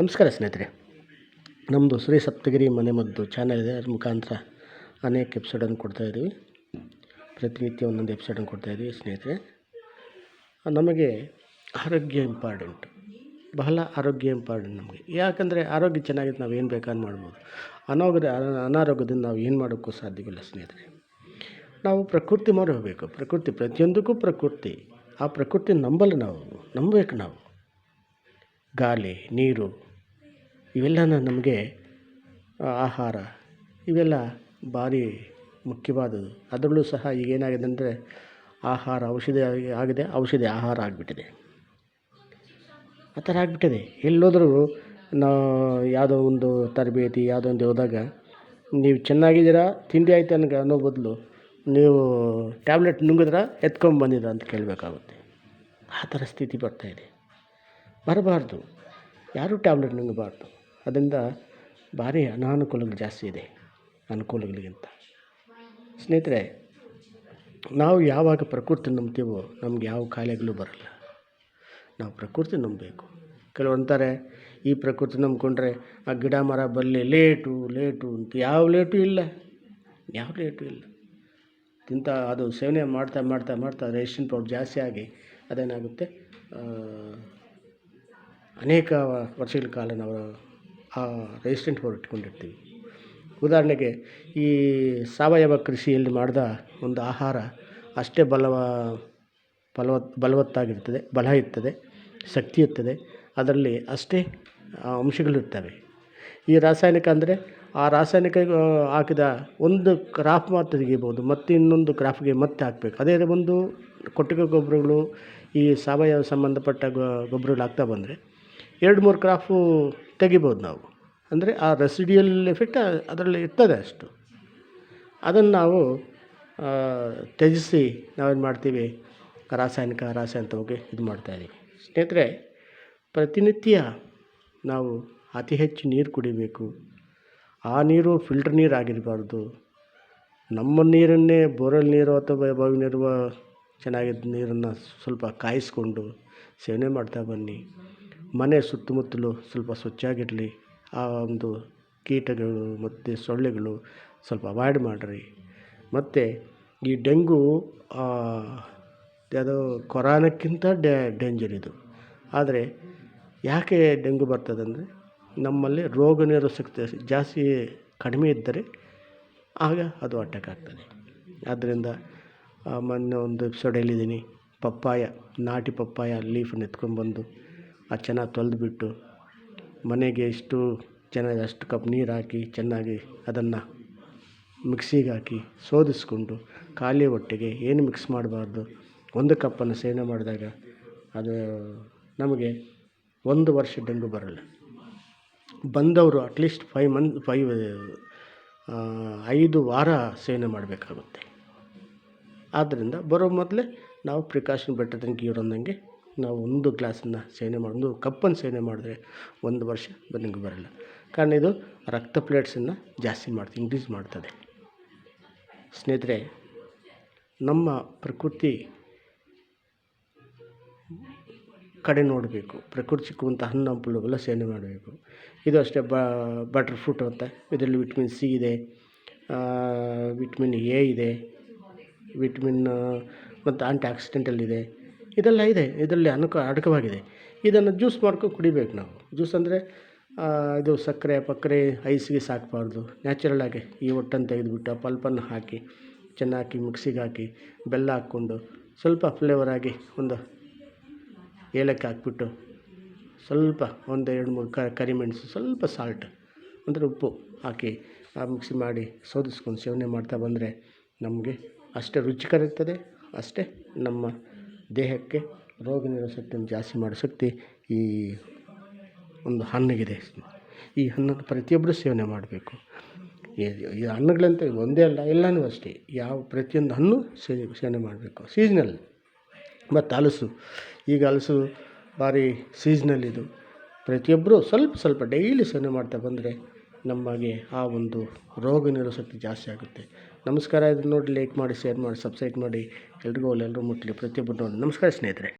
ನಮಸ್ಕಾರ ಸ್ನೇಹಿತರೆ. ನಮ್ಮದು ಶ್ರೀ ಸಪ್ತಗಿರಿ ಮನೆಮದ್ದು ಚಾನಲ್ ಇದೆ. ಅದ್ರ ಮುಖಾಂತರ ಅನೇಕ ಎಪಿಸೋಡನ್ನು ಕೊಡ್ತಾಯಿದ್ದೀವಿ ಪ್ರತಿನಿತ್ಯ ಒಂದೊಂದು ಎಪಿಸೋಡನ್ನು ಕೊಡ್ತಾಯಿದ್ದೀವಿ ಸ್ನೇಹಿತರೆ. ನಮಗೆ ಆರೋಗ್ಯ ಇಂಪಾರ್ಟೆಂಟ್ ಬಹಳ ಆರೋಗ್ಯ ಇಂಪಾರ್ಟೆಂಟ್ ನಮಗೆ. ಯಾಕಂದರೆ ಆರೋಗ್ಯ ಚೆನ್ನಾಗಿದ್ದು ನಾವು ಏನು ಬೇಕಾದ್ರೂ ಮಾಡ್ಬೋದು. ಅನಾರೋಗ್ಯ, ಅನಾರೋಗ್ಯದಿಂದ ನಾವು ಏನು ಮಾಡೋಕ್ಕೂ ಸಾಧ್ಯವಿಲ್ಲ ಸ್ನೇಹಿತರೆ. ನಾವು ಪ್ರಕೃತಿ ಮಾಡಿ ಹೋಗಬೇಕು. ಪ್ರಕೃತಿ, ಪ್ರತಿಯೊಂದಕ್ಕೂ ಪ್ರಕೃತಿ. ಆ ಪ್ರಕೃತಿ ನಂಬಲ್ಲ ನಾವು. ನಂಬಬೇಕು ನಾವು. ಗಾಳಿ, ನೀರು ಇವೆಲ್ಲನ ನಮಗೆ ಆಹಾರ, ಇವೆಲ್ಲ ಭಾರಿ ಮುಖ್ಯವಾದದ್ದು. ಅದರಲ್ಲೂ ಸಹ ಈಗ ಏನಾಗಿದೆ ಅಂದರೆ ಆಹಾರ ಔಷಧಿ ಆಗಿ, ಆಗಿದೆ, ಔಷಧಿ ಆಹಾರ ಆಗಿಬಿಟ್ಟಿದೆ. ಆ ಥರ ಆಗಿಬಿಟ್ಟಿದೆ. ಎಲ್ಲೋದರೂ ನಾವು ಯಾವುದೋ ಒಂದು ತರಬೇತಿ, ಯಾವುದೋ ಒಂದು ಹೋದಾಗ ನೀವು ಚೆನ್ನಾಗಿದ್ದೀರಾ, ತಿಂಡಿ ಆಯ್ತು ನನಗೆ ಅನ್ನೋ ಬದಲು ನೀವು ಟ್ಯಾಬ್ಲೆಟ್ ನುಂಗಿದ್ರಾ ಎತ್ಕೊಂಬಂದಿದ್ರಾ ಅಂತ ಕೇಳಬೇಕಾಗುತ್ತೆ. ಆ ಥರ ಸ್ಥಿತಿ ಬರ್ತಾಯಿದೆ ಬರಬಾರ್ದು. ಯಾರೂ ಟ್ಯಾಬ್ಲೆಟ್ ನುಂಗಬಾರ್ದು. ಅದರಿಂದ ಭಾರಿ ಅನಾನುಕೂಲಗಳು ಜಾಸ್ತಿ ಇದೆ, ಅನುಕೂಲಗಳಿಗಿಂತ. ಸ್ನೇಹಿತರೆ, ನಾವು ಯಾವಾಗ ಪ್ರಕೃತಿ ನಂಬ್ತೀವೋ ನಮ್ಗೆ ಯಾವ ಕಾಯಿಲೆಗಳು ಬರಲ್ಲ. ನಾವು ಪ್ರಕೃತಿ ನಂಬಬೇಕು. ಕೆಲವು ಅಂತಾರೆ, ಈ ಪ್ರಕೃತಿ ನಂಬ್ಕೊಂಡ್ರೆ ಆ ಗಿಡ ಮರ ಬರಲಿ, ಲೇಟು ಲೇಟು ಅಂತ ಯಾವ ಲೇಟು ಇಲ್ಲ. ಯಾವ ಲೇಟು ಇಲ್ಲ. ತಿಂತ ಅದು ಸೇವನೆ ಮಾಡ್ತಾ ಮಾಡ್ತಾ ಮಾಡ್ತಾ ರೇಷನ್ ಪೌಡರ್ ಜಾಸ್ತಿ ಆಗಿ ಅದೇನಾಗುತ್ತೆ? ಅನೇಕ ವರ್ಷಗಳ ಕಾಲ ನಾವು ರೆಸಿಸ್ಟೆಂಟ್ ಪೌಡರ್ ಇಟ್ಕೊಂಡಿರ್ತೀವಿ. ಉದಾಹರಣೆಗೆ ಈ ಸಾವಯವ ಕೃಷಿಯಲ್ಲಿ ಮಾಡಿದ ಒಂದು ಆಹಾರ ಅಷ್ಟೇ ಬಲವ, ಫಲವತ್, ಬಲವತ್ತಾಗಿರ್ತದೆ, ಬಲ ಇರ್ತದೆ, ಶಕ್ತಿ ಇರ್ತದೆ, ಅದರಲ್ಲಿ ಅಷ್ಟೇ ಅಂಶಗಳಿರ್ತವೆ. ಈ ರಾಸಾಯನಿಕ ಅಂದರೆ ಆ ರಾಸಾಯನಿಕ ಹಾಕಿದ ಒಂದು ಕ್ರಾಪ್ ಮಾತ್ರ ತೆಗಿಬೋದು ಮತ್ತು ಇನ್ನೊಂದು ಕ್ರಾಪ್ಗೆ ಮತ್ತೆ ಹಾಕಬೇಕು. ಅದೇ ಒಂದು ಕೊಟ್ಟಿಗೆ ಗೊಬ್ಬರಗಳು, ಈ ಸಾವಯವ ಸಂಬಂಧಪಟ್ಟ ಗೊಬ್ಬರಗಳು ಹಾಕ್ತಾ ಬಂದರೆ ಎರಡು ಮೂರು ಕ್ರಾಫು ತೆಗಿಬೋದು ನಾವು. ಅಂದರೆ ಆ ರೆಸಿಡಿಯಲ್ ಎಫೆಕ್ಟ್ ಅದರಲ್ಲಿ ಇರ್ತದೆ ಅಷ್ಟು. ಅದನ್ನು ನಾವು ತ್ಯಜಿಸಿ ನಾವೇನು ಮಾಡ್ತೀವಿ? ರಾಸಾಯನಿಕ ರಾಸಾಯನಿಕ ಹೋಗಿ ಇದು ಮಾಡ್ತಾಯಿದ್ದೀವಿ ಸ್ನೇಹಿತರೆ, ಪ್ರತಿನಿತ್ಯ ನಾವು ಅತಿ ಹೆಚ್ಚು ನೀರು ಕುಡಿಬೇಕು. ಆ ನೀರು ಫಿಲ್ಟರ್ ನೀರು ಆಗಿರಬಾರ್ದು ನಮ್ಮ ನೀರನ್ನೇ ಬೋರ್ವೆಲ್ ನೀರು ಅಥವಾ ಬಾವಿ ನೀರು ಚೆನ್ನಾಗಿದ್ದ ನೀರನ್ನು ಸ್ವಲ್ಪ ಕಾಯಿಸ್ಕೊಂಡು ಸೇವನೆ ಮಾಡ್ತಾ ಬನ್ನಿ. ಮನೆ ಸುತ್ತಮುತ್ತಲು ಸ್ವಲ್ಪ ಸ್ವಚ್ಛಾಗಿರಲಿ. ಆ ಒಂದು ಕೀಟಗಳು ಮತ್ತು ಸೊಳ್ಳೆಗಳು ಸ್ವಲ್ಪ ಅವಾಯ್ಡ್ ಮಾಡಿರಿ. ಮತ್ತು ಈ ಡೆಂಗು ಯಾವುದೋ ಕೊರೋನಕ್ಕಿಂತ ಡೇಂಜರ್ ಇದು. ಆದರೆ ಯಾಕೆ ಡೆಂಗು ಬರ್ತದಂದರೆ ನಮ್ಮಲ್ಲಿ ರೋಗ ನಿರೋಧಕ ಜಾಸ್ತಿ ಕಡಿಮೆ ಇದ್ದರೆ ಆಗ ಅದು ಅಟ್ಯಾಕ್ ಆಗ್ತದೆ. ಆದ್ದರಿಂದ ಮೊನ್ನೆ ಒಂದು ಎಪಿಸೋಡ್ ಹೇಳಿದ್ದೀನಿ, ಪಪ್ಪಾಯ, ನಾಟಿ ಪಪ್ಪಾಯ ಲೀಫನ್ನು ಎತ್ಕೊಂಡ್ಬಂದು ಆ ಚೆನ್ನಾಗಿ ತೊಳೆದ್ಬಿಟ್ಟು ಮನೆಗೆ ಎಷ್ಟು ಚೆನ್ನಾಗಿ ಅಷ್ಟು ಕಪ್ ನೀರು ಹಾಕಿ ಚೆನ್ನಾಗಿ ಅದನ್ನು ಮಿಕ್ಸಿಗೆ ಹಾಕಿ ಶೋಧಿಸ್ಕೊಂಡು ಖಾಲಿ ಹೊಟ್ಟೆಗೆ ಏನು ಮಿಕ್ಸ್ ಮಾಡಬಾರ್ದು, ಒಂದು ಕಪ್ಪನ್ನು ಸೇವನೆ ಮಾಡಿದಾಗ ಅದು ನಮಗೆ ಒಂದು ವರ್ಷ ಡೆಂಗು ಬರಲ್ಲ. ಬಂದವರು ಅಟ್ಲೀಸ್ಟ್ ಫೈವ್ ಮಂತ್ ಫೈವ್ ಐದು ವಾರ ಸೇವನೆ ಮಾಡಬೇಕಾಗುತ್ತೆ. ಆದ್ದರಿಂದ ಬರೋ ಮೊದಲೇ ನಾವು ಪ್ರಿಕಾಷನ್ ಬೆಟರ್ ದೆನ್ ಕ್ಯೂರ್ ಅಂದಂಗೆ ನಾವು ಒಂದು ಗ್ಲಾಸನ್ನು ಸೇವನೆ ಮಾಡಿ, ಒಂದು ಕಪ್ಪನ್ನು ಸೇವನೆ ಮಾಡಿದ್ರೆ ಒಂದು ವರ್ಷ ಡೆಂಗು ಬರಲ್ಲ. ಕಾರಣ ಇದು ರಕ್ತ ಪ್ಲೇಟ್ಸನ್ನು ಜಾಸ್ತಿ ಮಾಡ್ತದೆ ಇನ್ಕ್ರೀಸ್ ಮಾಡ್ತದೆ. ಸ್ನೇಹಿತರೆ, ನಮ್ಮ ಪ್ರಕೃತಿ ಕಡೆ ನೋಡಬೇಕು. ಪ್ರಕೃತಿ ಸಿಕ್ಕುವಂಥ ಹಣ್ಣು ಹಂಪಲುಗಳ ಸೇವನೆ ಮಾಡಬೇಕು. ಇದು ಅಷ್ಟೇ ಬಟರ್ ಫ್ರೂಟ್ ಅಂತ. ಇದರಲ್ಲಿ ವಿಟಮಿನ್ ಸಿ ಇದೆ ವಿಟಮಿನ್ ಎ ಇದೆ ವಿಟಮಿನ್ ಮತ್ತು ಆಂಟಿ ಆಕ್ಸಿಡೆಂಟಲ್ ಇದೆ. ಇದೆಲ್ಲ ಇದೆ. ಇದರಲ್ಲಿ ಅನುಕ, ಅಡಕವಾಗಿದೆ. ಇದನ್ನು ಜ್ಯೂಸ್ ಮಾಡ್ಕೊಂಡು ಕುಡಿಬೇಕು ನಾವು. ಜ್ಯೂಸ್ ಅಂದರೆ ಇದು ಸಕ್ಕರೆ, ಪಕ್ಕರೆ, ಐಸ್ಗೆ ಗೀಸ್ ನ್ಯಾಚುರಲ್ ಆಗಿ ಈ ಒಟ್ಟನ್ನು ತೆಗೆದುಬಿಟ್ಟು ಆ ಪಲ್ಪನ್ನು ಹಾಕಿ, ಚೆನ್ನಾಗಿ ಮಿಕ್ಸಿಗೆ ಹಾಕಿ, ಬೆಲ್ಲ ಹಾಕ್ಕೊಂಡು ಸ್ವಲ್ಪ ಫ್ಲೇವರ್ ಆಗಿ ಒಂದು ಏಲಕ್ಕಿ ಹಾಕ್ಬಿಟ್ಟು ಸ್ವಲ್ಪ ಒಂದು ಎರಡು ಮೂರು ಕರಿಮೆಣಸು ಸ್ವಲ್ಪ ಸಾಲ್ಟ್ ಅಂದರೆ ಉಪ್ಪು ಹಾಕಿ ಆ ಮಿಕ್ಸಿ ಮಾಡಿ ಶೋಧಿಸ್ಕೊಂಡು ಸೇವನೆ ಮಾಡ್ತಾ ಬಂದರೆ ನಮಗೆ ಅಷ್ಟೇ ರುಚಿಕರ ಇರ್ತದೆ, ಅಷ್ಟೇ ನಮ್ಮ ದೇಹಕ್ಕೆ ರೋಗ ನಿರೋಧಕ ಶಕ್ತಿಯನ್ನು ಜಾಸ್ತಿ ಮಾಡೋ ಶಕ್ತಿ ಈ ಒಂದು ಹಣ್ಣಿಗಿದೆ. ಈ ಹಣ್ಣನ್ನು ಪ್ರತಿಯೊಬ್ಬರು ಸೇವನೆ ಮಾಡಬೇಕು. ಈ ಹಣ್ಣುಗಳಂತ ಒಂದೇ ಅಲ್ಲ, ಎಲ್ಲನೂ ಅಷ್ಟೇ. ಯಾವ ಪ್ರತಿಯೊಂದು ಹಣ್ಣು ಸೇವನೆ ಮಾಡಬೇಕು. ಸೀಸ್ನಲ್ ಮತ್ತು ಹಲಸು. ಈಗ ಹಲಸು ಭಾರಿ ಸೀಸ್ನಲ್ ಇದು. ಪ್ರತಿಯೊಬ್ಬರು ಸ್ವಲ್ಪ ಸ್ವಲ್ಪ ಡೈಲಿ ಸೇವನೆ ಮಾಡ್ತಾ ಬಂದರೆ ನಮಗೆ ಆ ಒಂದು ರೋಗ ನಿರೋಧಕ ಶಕ್ತಿ ಜಾಸ್ತಿ ಆಗುತ್ತೆ. ನಮಸ್ಕಾರ ಇದನ್ನು ನೋಡಿ ಲೈಕ್ ಮಾಡಿ ಶೇರ್ ಮಾಡಿ ಸಬ್ಸ್ಕ್ರೈಬ್ ಮಾಡಿ. ಎಲ್ರಿಗೂ ಎಲ್ಲರೂ ಮುಟ್ಟಲಿ ಪ್ರತಿಯೊಬ್ಬರು ನೋಡಿ. ನಮಸ್ಕಾರ ಸ್ನೇಹಿತರೆ.